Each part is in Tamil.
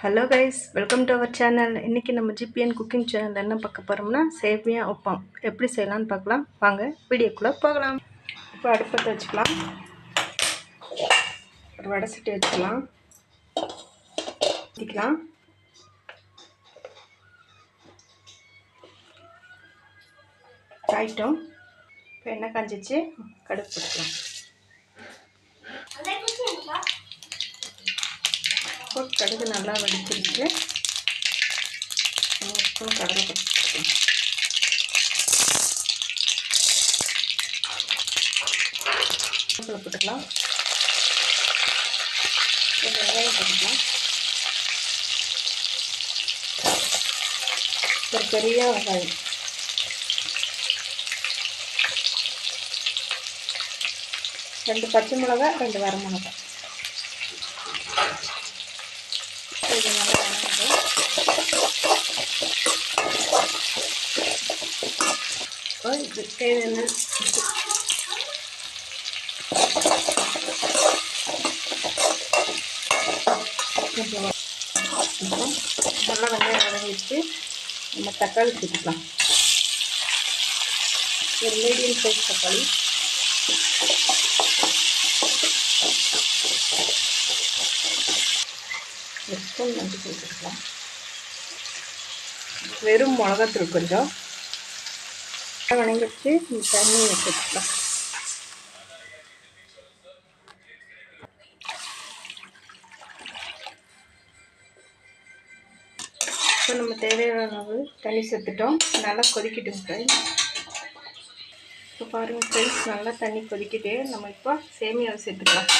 Hello guys welcome to our channel இன்றைக்கி நம்ம ஜிபிஎன் குக்கிங் சேனலில் என்ன பார்க்க போகிறோம்னா சேமியா உப்பம். எப்படி செய்யலாம்னு பார்க்கலாம். வாங்க வீடியோக்குள்ளே போகலாம். இப்போ அடுப்பத்தை வச்சுக்கலாம். ஒரு வடை சட்டி வச்சுக்கலாம். ஊற்றிக்கலாம் காயிட்டோம். இப்போ எண்ணெய் காஞ்சிச்சு கடுப்பு பிடிக்கலாம் ஸ்பூன் கடுகு நல்லா வடிச்சிருச்சு ஸ்பூன் கடலை போட்டுக்கலாம். போட்டுக்கலாம். வெங்காயம் போட்டுக்கலாம். ஒரு பெரிய வெங்காயம். ரெண்டு பச்சை மிளகாய் ரெண்டு வர மிளகா இது நல்லா வணங்குது இது தேவையான கொஞ்சம் நல்லா வெங்காயம் நம்ம தக்காளி சேர்த்துக்கலாம் ஒரு மீடியம் சைஸ் தக்காளி ஒரு ஸ்பூன் மஞ்சள் சேர்த்துக்கலாம் வெறும் மிளகாத்தூள் கொஞ்சம். வணங்கிடுச்சு இந்த தண்ணி வச்சுக்கலாம் இப்போ நம்ம தேவையான அளவு தண்ணி சேர்த்துட்டோம். நல்லா கொதிக்கிட்டோம் ஃப்ரெண்ட்ஸ் இப்போ பாருங்கள் ஃப்ரெண்ட்ஸ் நல்லா தண்ணி கொதிக்கிட்டு நம்ம இப்போ சேமியாவை சேர்த்துக்கலாம்.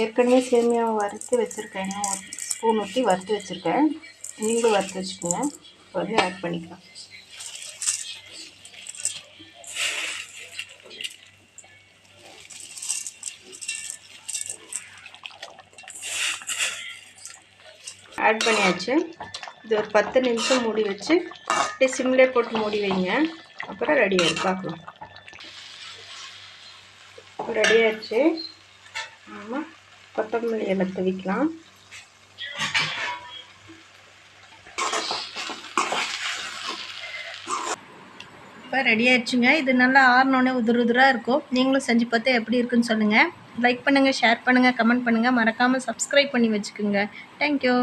ஏற்கனவே சேமியாவை வறுத்து வச்சுருக்கேன். ஒரு ஸ்பூன் ஊற்றி வறுத்து வச்சுருக்கேன். நீங்களும் வறுத்து வச்சுக்கோங்க. இப்போ வந்து ஆட் பண்ணிக்கலாம். ஆட் பண்ணியாச்சு. இது ஒரு பத்து நிமிஷம் மூடி வச்சு அப்படியே சிம்லே போட்டு மூடி வைங்க. அப்புறம் ரெடி ஆகிடும் பார்க்கலாம். ரெடி ஆமாம் கொத்தமல்லி எல்லாம் தவிக்கலாம். இப்போ ரெடி ஆயிடுச்சுங்க. இது நல்லா ஆறினோடனே உதிர் உதிராக இருக்கும். நீங்களும் செஞ்சு பார்த்து எப்படி இருக்குன்னு சொல்லுங்கள் லைக் பண்ணுங்கள் ஷேர் பண்ணுங்கள் கமெண்ட் பண்ணுங்கள் மறக்காமல் சப்ஸ்கிரைப் பண்ணி வச்சுக்கோங்க. தேங்க்யூ